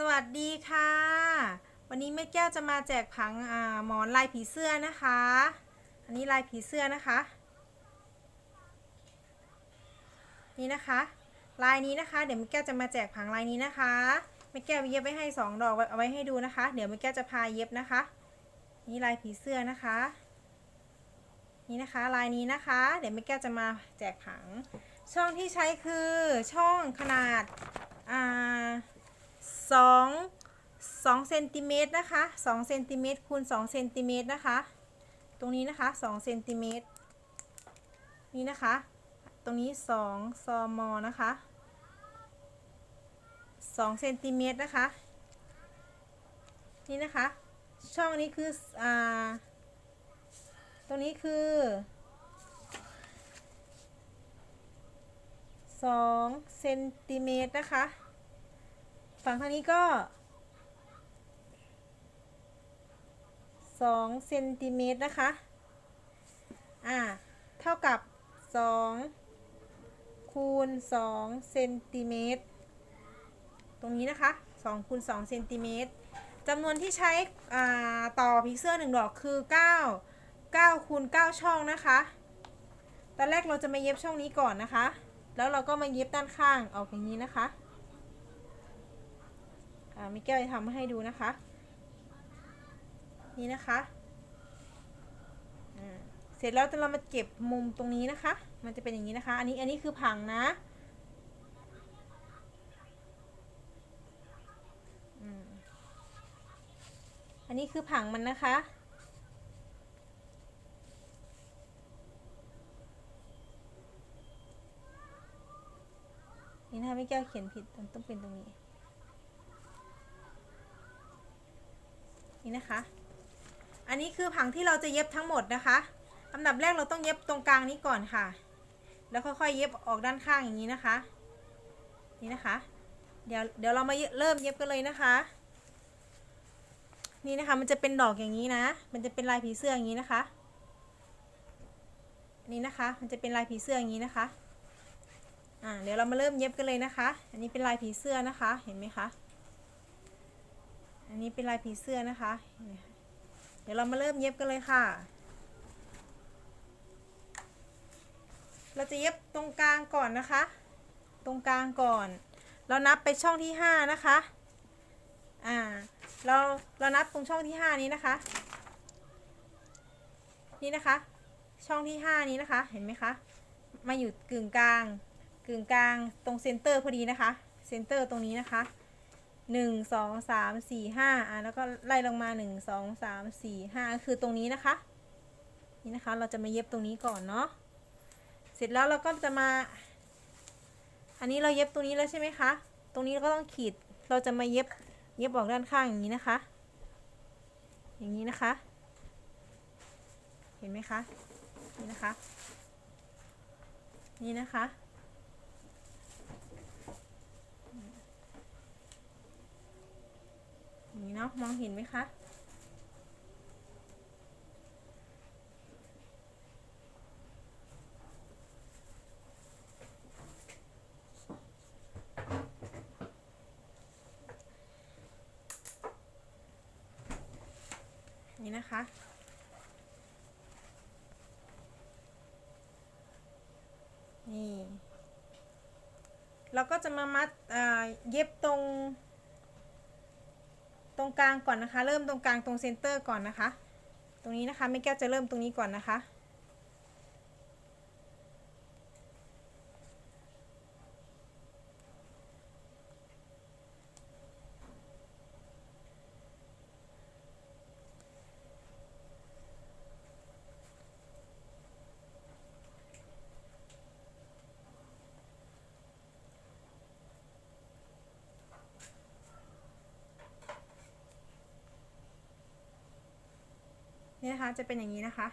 สวัสดีค่ะ วันนี้แม่แก้วจะมาแจกผังอ่าหมอนลายผีเสื้อนะคะ อันนี้ลายผีเสื้อนะคะ นี่นะคะ ลายนี้นะคะ เดี๋ยวแม่แก้วจะมาแจกผังลายนี้นะคะแม่แก้วเย็บไว้ให้สองดอกไวเอาไว้ให้ดูนะคะ เดี๋ยวแม่แก้วจะพาเย็บนะคะ นี่ลายผีเสื้อนะคะ นี่นะคะลายนี้นะคะ เดี๋ยวแม่แก้วจะมาแจกผัง ช่องที่ใช้คือช่องขนาดอ่า สองสองเซนติเมตรนะคะสองเซนติเมตรคูณสองเซนติเมตรนะคะ ตรงนี้นะคะสองเซนติเมตรนี่นะคะ ตรงนี้สองซอมอนะคะสองเซนติเมตรนะคะ นี่นะคะ ช่องนี้คืออ่าตรงนี้คือสองเซนติเมตรนะคะ ฝั่งทางนี้ก็สองเซนติเมตรนะคะ อ่า เท่ากับสองคูณสองเซนติเมตร ตรงนี้นะคะสองคูณสองเซนติเมตรจำนวนที่ใช้อ่าต่อพิกเซอร์หนึ่งดอกคือเก้าเก้าคูณเก้าช่องนะคะ ตอนแรกเราจะมาเย็บช่องนี้ก่อนนะคะ แล้วเราก็มาเย็บด้านข้างออกอย่างนี้นะคะ มิแก้วจะทำให้ดูนะคะ นี่นะคะเสร็จแล้วเรามาเก็บมุมตรงนี้นะคะ มันจะเป็นอย่างนี้นะคะ อันนี้อันนี้คือผังนะอันนี้คือผังมันนะคะ นี่นะคะไม่แก้วเขียนผิดมันต้องเป็นตรงนี้ นี่นะคะ อันนี้คือผังที่เราจะเย็บทั้งหมดนะคะลำดับแรกเราต้องเย็บตรงกลางนี้ก่อนค่ะ แล้วค่อยๆเย็บออกด้านข้างอย่างนี้นะคะ นี่นะคะ เดี๋ยวเดี๋ยวเรามาเริ่มเย็บกันเลยนะคะ นี่นะคะมันจะเป็นดอกอย่างนี้นะ มันจะเป็นลายผีเสื้ออย่างนี้นะคะ นี่นะคะ มันจะเป็นลายผีเสื้ออย่างนี้นะคะ อ่า เดี๋ยวเรามาเริ่มเย็บกันเลยนะคะ อันนี้เป็นลายผีเสื้อนะคะ เห็นไหมคะ อันนี้เป็นลายผีเสื้อนะคะ เดี๋ยวเรามาเริ่มเย็บกันเลยค่ะ เราจะเย็บตรงกลางก่อนนะคะ ตรงกลางก่อน เรานับไปช่องที่ห้านะคะ อ่า เราเรานับตรงช่องที่ห้านี้นะคะ นี่นะคะ ช่องที่ห้านี้นะคะ เห็นไหมคะ มาอยู่กึ่งกลาง กึ่งกลางตรงเซนเตอร์พอดีนะคะ เซนเตอร์ตรงนี้นะคะ หนึ่งสองสามสี่ห้าอะแล้วก็ไล่ลงมาหนึ่งสองสามสี่ห้าคือตรงนี้นะคะ นี่นะคะเราจะมาเย็บตรงนี้ก่อนเนาะเสร็จแล้วเราก็จะมา อันนี้เราเย็บตรงนี้แล้วใช่ไหมคะ ตรงนี้เราก็ต้องขีดเราจะมาเย็บเย็บออกด้านข้างอย่างนี้นะคะ อย่างนี้นะคะ เห็นไหมคะ นี่นะคะ นี่นะคะ อย่าง นี้เนาะมองเห็นไหมคะนี่นะคะ นี่ เราก็จะมามัดเย็บตรง ตรงกลางก่อนนะคะ เริ่มตรงกลางตรงเซนเตอร์ก่อนนะคะ ตรงนี้นะคะแม่แก้วจะเริ่มตรงนี้ก่อนนะคะ นี่นะคะจะเป็นอย่างนี้นะคะ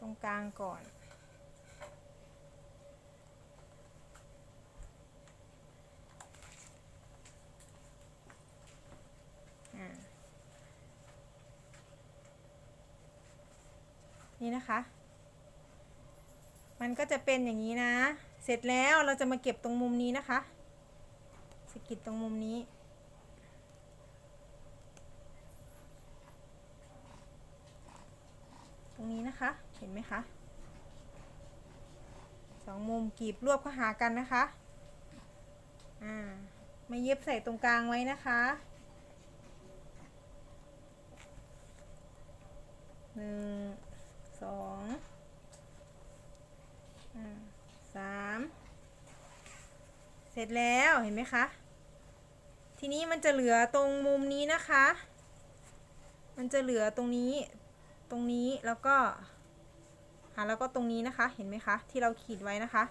ตรงกลางก่อน นี่นะคะ มันก็จะเป็นอย่างนี้นะ เสร็จแล้วเราจะมาเก็บตรงมุมนี้นะคะสกิดตรงมุมนี้ รงนี้นะคะ เห็นไหมคะสองมุมกรีบรวบเข้าหากันนะคะ อ่า มาเย็บใส่ตรงกลางไว้นะคะหนึ่งสองอสามเสร็จแล้วเห็นไหมคะ ทีนี้มันจะเหลือตรงมุมนี้นะคะ มันจะเหลือตรงนี้ ตรงนี้แล้วก็อ่าแล้วก็ตรงนี้นะคะเห็นไหมคะที่เราขีดไว้นะคะ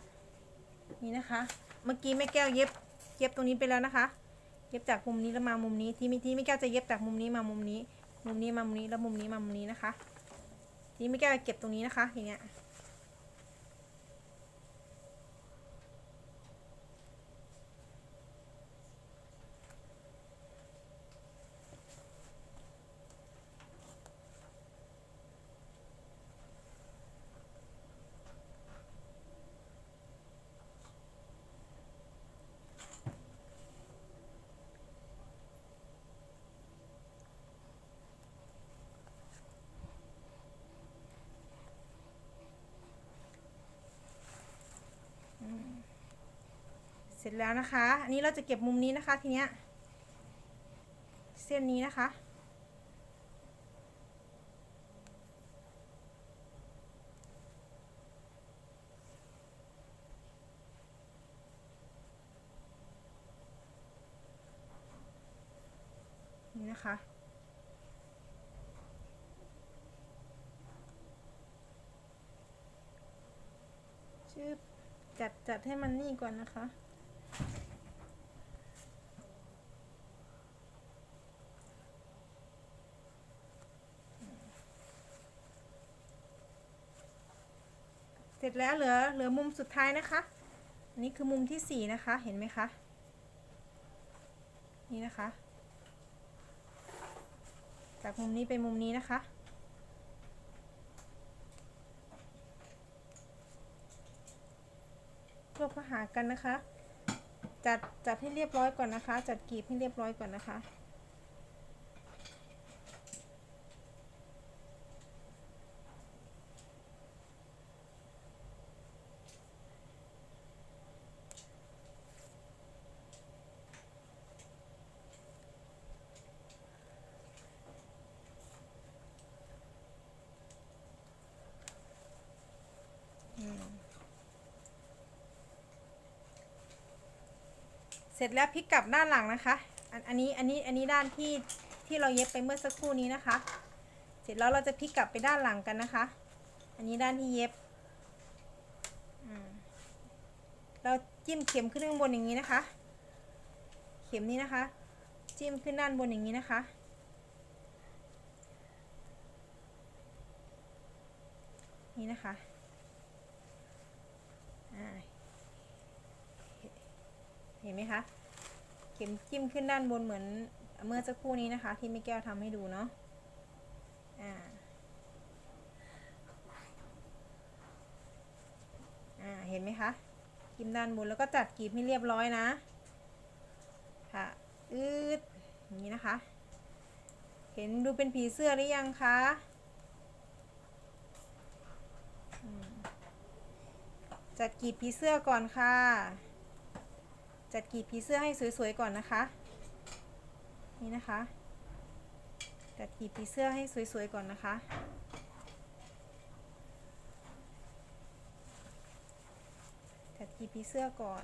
นี่นะคะ เมื่อกี้แม่แก้วเย็บเย็บตรงนี้ไปแล้วนะคะ เย็บจากมุมนี้แล้วมามุมนี้ที่มิที่แม่แก้วจะเย็บจากมุมนี้มามุมนี้ มุมนี้มามุมนี้แล้วมุมนี้มามุมนี้นะคะ ทีนี้แม่แก้วเก็บตรงนี้นะคะอย่างเงี้ย เสร็จแล้วนะคะ อันนี้เราจะเก็บมุมนี้นะคะทีเนี้ย เส้นนี้นะคะ นี่นะคะชื่อจัดจัดให้มันนี่ก่อนนะคะ จแล้วเหลือเหลือมุมสุดท้ายนะคะ อันนี้คือมุมที่สี่นะคะ เห็นไหมคะ นี่นะคะ จากมุมนี้ไปมุมนี้นะคะ รวบเข้าหากันนะคะ จัดจัดให้เรียบร้อยก่อนนะคะ จัดกรีบให้เรียบร้อยก่อนนะคะ ร็จแล้วพลิกกลับด้านหลังนะคะอันอันนี้อันนี้อันนี้ด้านที่ที่เราเย็บไปเมื่อสักครู่นี้นะคะ เสร็จแล้วเราจะพลิกกลับไปด้านหลังกันนะคะ อันนี้ด้านที่เย็บเราจิ้มเข็มขึ้นข้างบนอย่างนี้นะคะ เข็มนี้นะคะ จิ้มขึ้นด้านบนอย่างนี้นะคะนี่นะคะ อ่า เห็นไหมคะ เข็มจิ้มขึ้นด้านบนเหมือนเมื่อสักครู่นี้นะคะ ที่แม่แก้วทำให้ดูเนาะอ่าอ่าเห็นไหมคะจิ้มด้านบนแล้วก็จัดกีบให้เรียบร้อยนะ ค่ะ อืดอย่างนี้นะคะ เห็นดูเป็นผีเสื้อหรือยังคะจัดกีบผีเสื้อก่อนค่ะ จัดกรีบผีเสื้อให้สวยๆก่อนนะคะ นี่นะคะ จัดกรีบผีเสื้อให้สวยๆก่อนนะคะ จัดกรีบผีเสื้อก่อน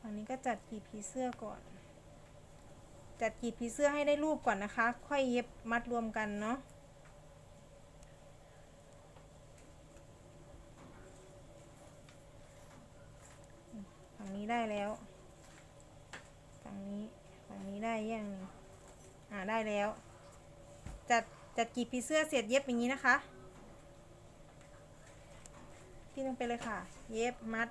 ฝั่งนี้ก็จัดกรีบผีเสื้อก่อน จัดกรีบผีเสื้อให้ได้รูปก่อนนะคะ ค่อยเย็บมัดรวมกันเนาะ ฝั่งนี้ ได้แล้ว ฝั่งนี้ฝั่งนี้ได้ยังนี่อ่าได้แล้ว จัดจัดกี่ปีเสื้อเสียดเย็บอย่างนี้นะคะพี่ลงไปเลยค่ะ เย็บมัด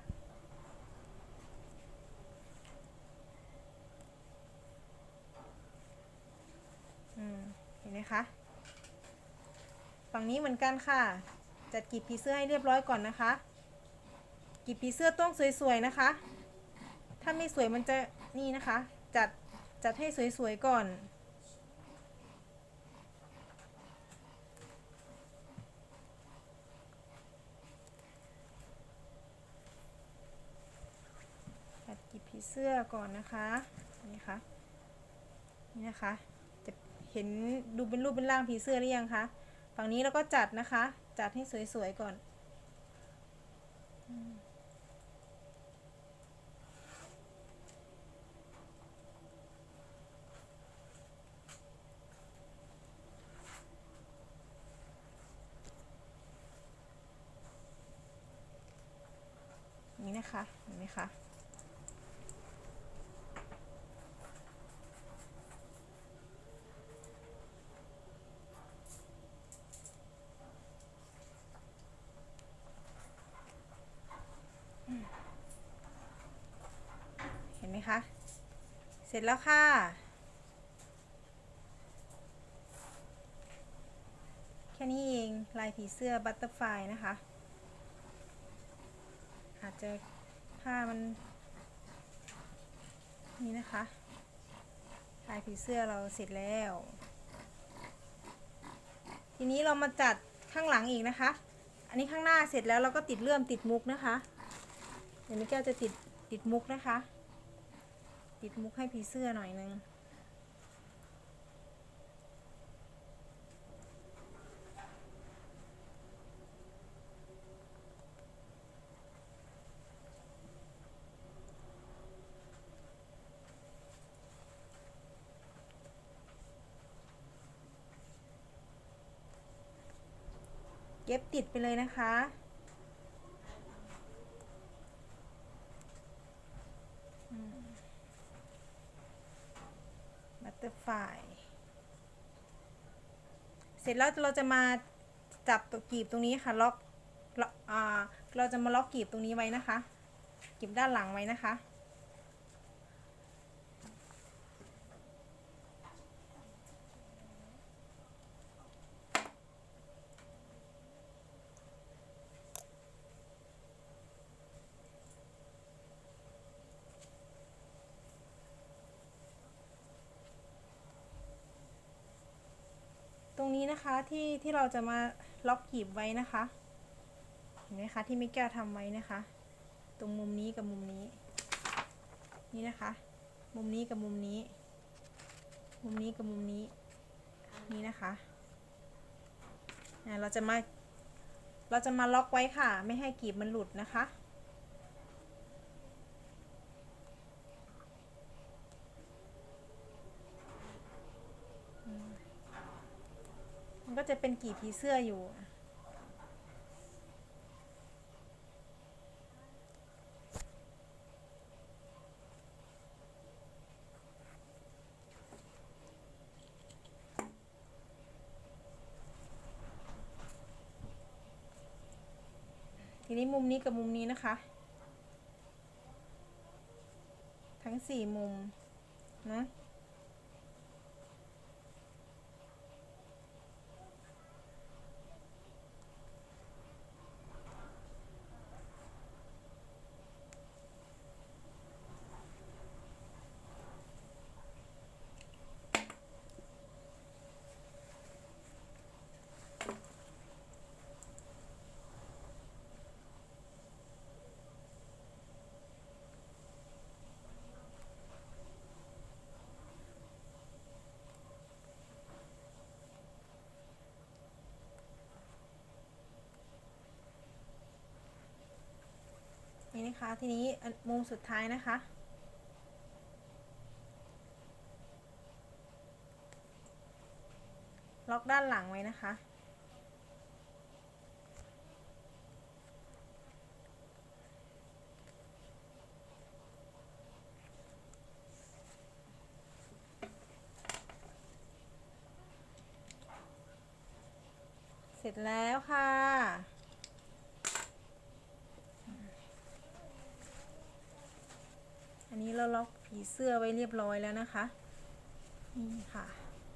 อืม เห็นไหมคะ ฝั่งนี้เหมือนกันค่ะ จัดกีบผีเสื้อให้เรียบร้อยก่อนนะคะกีบผีเสื้อต้องสวยๆนะคะ ถ้าไม่สวยมันจะนี่นะคะ จัดจัดให้สวยๆก่อนจัดกรีบผีเสื้อก่อนนะคะนี่ค่ะนี่นะคะ จะเห็นดูเป็นรูปเป็นร่างผีเสื้อหรือยังคะฝั่งนี้เราก็จัดนะคะ จัดให้สวยๆก่อนอืม นะคะเห็นไหมคะเห็นไหมคะ เสร็จแล้วค่ะแค่นี้เองลายผีเสื้อบัตเตอร์ไฟนะคะ อาจจะ ผ้ามัน นี่นะคะลายผีเสื้อเราเสร็จแล้ว ทีนี้เรามาจัดข้างหลังอีกนะคะ อันนี้ข้างหน้าเสร็จแล้วเราก็ติดเลื่อมติดมุกนะคะ เดี๋ยวนี่แก้วจะติดติดมุกนะคะ ติดมุกให้ผีเสื้อหน่อยนึง ย็บติดไปเลยนะคะ บัตเตอร์ไฟเสร็จแล้วเราจะมาจับตัวกรีบตรงนี้ค่ะล็อกเราจะมาล็อกกรีบตรงนี้ไว้นะคะกรีบด้านหลังไว้นะคะ นี้นะคะที่ที่เราจะมาล็อกกีบไว้นะคะเห็นไหมคะที่มิแก้วทำไว้นะคะ ตรงมุมนี้กับมุมนี้ นี่นะคะ มุมนี้กับมุมนี้ มุมนี้กับมุมนี้นี่นะคะเราจะมาเราจะมาล็อกไว้ค่ะ ไม่ให้กีบมันหลุดนะคะ มันก็ จะเป็นกรีบผีเสื้ออยู่ ทีนี้มุมนี้กับมุมนี้นะคะ ทั้งสี่มุมนะ คะ ทีนี้มุมสุดท้ายนะคะ ล็อกด้านหลังไว้นะคะ เสร็จแล้วค่ะ อันนี้เรา ล็อกผีเสื้อไว้เรียบร้อยแล้วนะคะนี่ค่ะ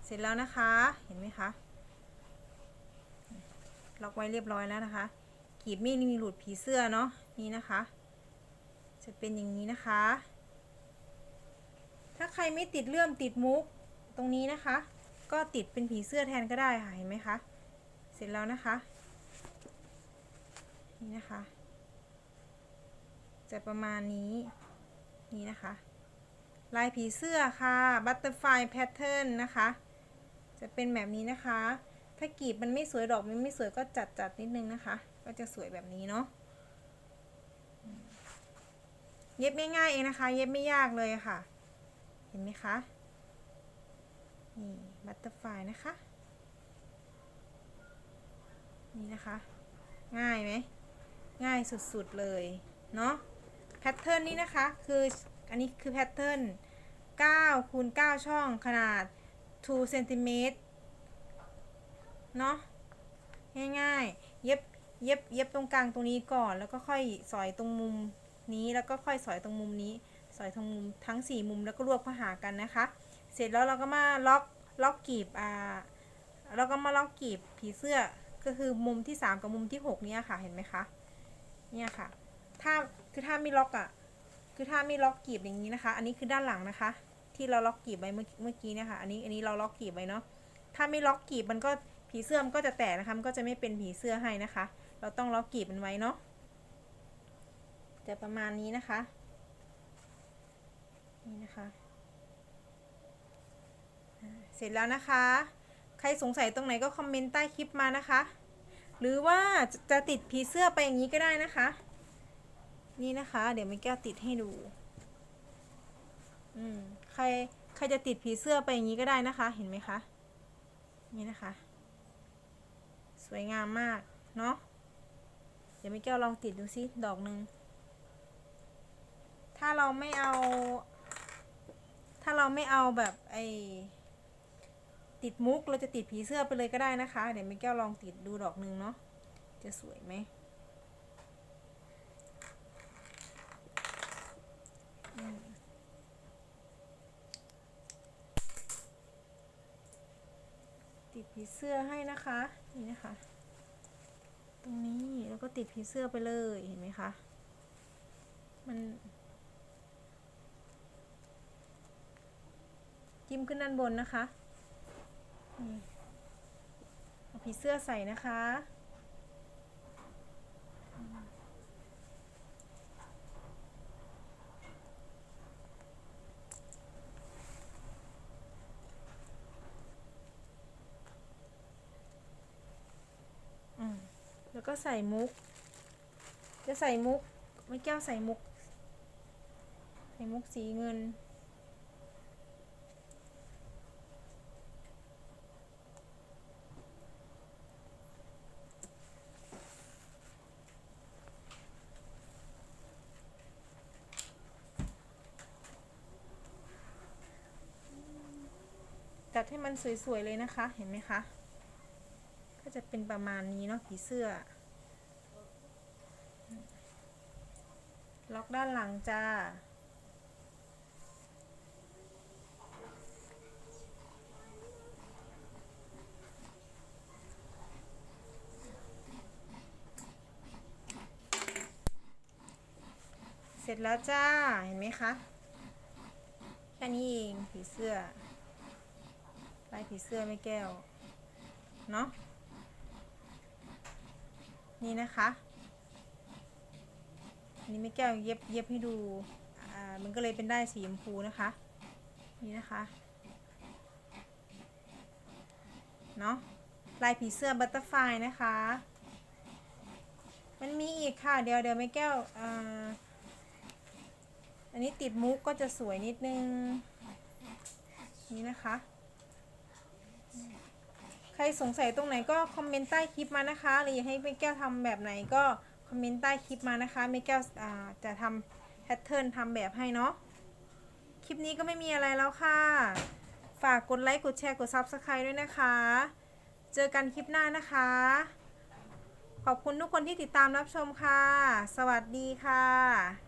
เสร็จแล้วนะคะ เห็นไหมคะ ล็อกไว้เรียบร้อยแล้วนะคะกีบมีดนี่มีหลุดผีเสื้อเนาะนี่นะคะ จะเป็นอย่างนี้นะคะ ถ้าใครไม่ติดเลื่อมติดมุกตรงนี้นะคะ ก็ติดเป็นผีเสื้อแทนก็ได้ค่ะเห็นไหมคะ เสร็จแล้วนะคะ นี่นะคะ จะประมาณนี้ นี่นะคะ ลายผีเสื้อค่ะ butterfly pattern นะคะ จะเป็นแบบนี้นะคะ ถ้ากีบมันไม่สวยดอกมันไม่สวยก็จัดจัดนิดนึงนะคะ ก็จะสวยแบบนี้เนาะเย็บง่ายๆเองนะคะ เย็บไม่ยากเลยค่ะ เห็นไหมคะนี่ butterfly นะคะ นี่นะคะ ง่ายไหมง่ายสุดๆเลย เนาะแพทเทิร์นนี้นะคะคือ อันนี้คือแพทเทิร์น9คูณ9ช่องขนาด2เซนติเมตรเนาะง่ายๆ เย็บเย็บเย็บตรงกลางตรงนี้ก่อน แล้วก็ค่อยสอยตรงมุมนี้แล้วก็ค่อยสอยตรงมุมนี้ สอยตรงมุมทั้ง 4 มุมแล้วก็รวบเข้าหากันนะคะ เสร็จแล้วเราก็มาล็อกล็อกกีบอ่าแล้วก็มาล็อกกีบผีเสื้อก็คือมุมที่ 3 กับมุมที่ 6 เนี่ยค่ะเห็นไหมคะเนี่ยค่ะถ้าคือถ้าไม่ล็อกอะ คือถ้าไม่ล็อกกีบอย่างนี้นะคะ อันนี้คือด้านหลังนะคะ ที่เราล็อกกีบไว้เมื่อเมื่อกี้เนี่ยค่ะอันนี้อันนี้เราล็อกกีบไว้เนาะถ้าไม่ล็อกกีบมันก็ผีเสื้อมันก็จะแตกนะคะมันก็จะไม่เป็นผีเสื้อให้นะคะ เราต้องล็อกกีบมันไว้เนาะจะประมาณนี้นะคะนี่นะคะเสร็จแล้วนะคะ ใครสงสัยตรงไหนก็คอมเมนต์ใต้คลิปมานะคะ หรือว่าจะจะติดผีเสื้อไปอย่างนี้ก็ได้นะคะ นี่นะคะ เดี๋ยวไม่แก้วติดให้ดู อืม ใคร ใครจะติดผีเสื้อไปอย่างนี้ก็ได้นะคะ เห็นไหมคะ นี่นะคะ สวยงามมาก เนาะ เดี๋ยวไม่แก้วลองติดดูซิ ดอกหนึ่ง ถ้าเราไม่เอา ถ้าเราไม่เอาแบบไอติดมุก เราจะติดผีเสื้อไปเลยก็ได้นะคะ เดี๋ยวไม่แก้วลองติดดูดอกหนึ่งเนาะ จะสวยไหม ติดผีเสื้อให้นะคะ นี่นะคะ ตรงนี้แล้วก็ติดผีเสื้อไปเลยเห็นไหมคะ มันจิ้มขึ้นด้านบนนะคะนี่เอาผีเสื้อใส่นะคะ อืมแล้ว ก็ใส่มุก จะใส่มุก ไม่แก้วใส่มุก ใส่มุกสีเงินจัดให้มันสวยๆเลยนะคะ เห็นไหมคะก็จะเป็นประมาณนี้เนาะผีเสื้อ ล็อกด้านหลังจ้า เสร็จแล้วจ้า เห็นไหมคะ แค่นี้เองผีเสื้อลายผีเสื้อไม่แก้ว เนาะ นี่นะคะ นนี้ไม่แก้วเย็บเย็บให้ดู อ่า มันก็เลยเป็นได้สีชมพูนะคะ นี่นะคะ เนาะลายผีเสื้อบัตเตอร์ไฟนะคะ มันมีอีกค่ะ เดี๋ยวเดี๋ยวไม่แก้ว อ่า อันนี้ติดมุกก็จะสวยนิดนึง นี่นะคะใครสงสัยตรงไหนก็คอมเมนต์ใต้คลิปมานะคะ หรืออยากให้แม่แก้วทำแบบไหนก็ คอมเมนต์ใต้คลิปมานะคะเม่แก้วจะทำแพทเทิร์นทำแบบให้เนาะคลิปนี้ก็ไม่มีอะไรแล้วค่ะ ฝากกดไลค์กดแชร์กด Subscribe ด้วยนะคะ เจอกันคลิปหน้านะคะ ขอบคุณทุกคนที่ติดตามรับชมค่ะ สวัสดีค่ะ